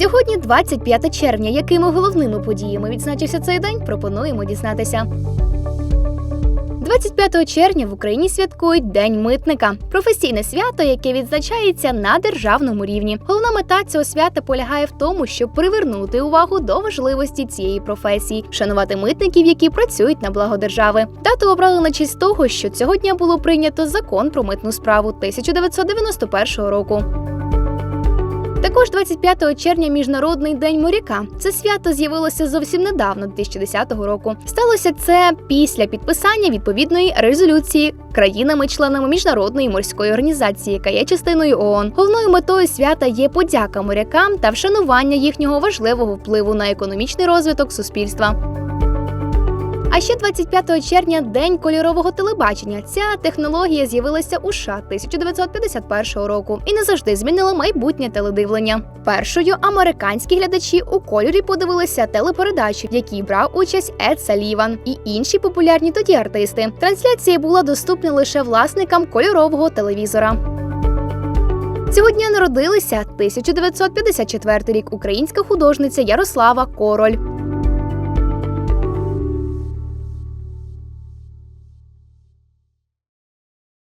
Сьогодні 25 червня. Якими головними подіями відзначився цей день? Пропонуємо дізнатися. 25 червня в Україні святкують День митника професійне свято, яке відзначається на державному рівні. Головна мета цього свята полягає в тому, щоб привернути увагу до важливості цієї професії, шанувати митників, які працюють на благо держави. Дату обрали на честь того, що цього дня було прийнято закон про митну справу 1991 року. Також 25 червня Міжнародний день моряка. Це свято з'явилося зовсім недавно, 2010 року. Сталося це після підписання відповідної резолюції країнами-членами міжнародної морської організації, яка є частиною ООН. Головною метою свята є подяка морякам та вшанування їхнього важливого впливу на економічний розвиток суспільства. А ще 25 червня день кольорового телебачення. Ця технологія з'явилася у США 1951 року і не завжди змінила майбутнє теледивлення. Першою американські глядачі у кольорі подивилися телепередачі, в якій брав участь Ед Саліван і інші популярні тоді артисти. Трансляція була доступна лише власникам кольорового телевізора. Цього дня народилися 1954 рік українська художниця Ярослава Король.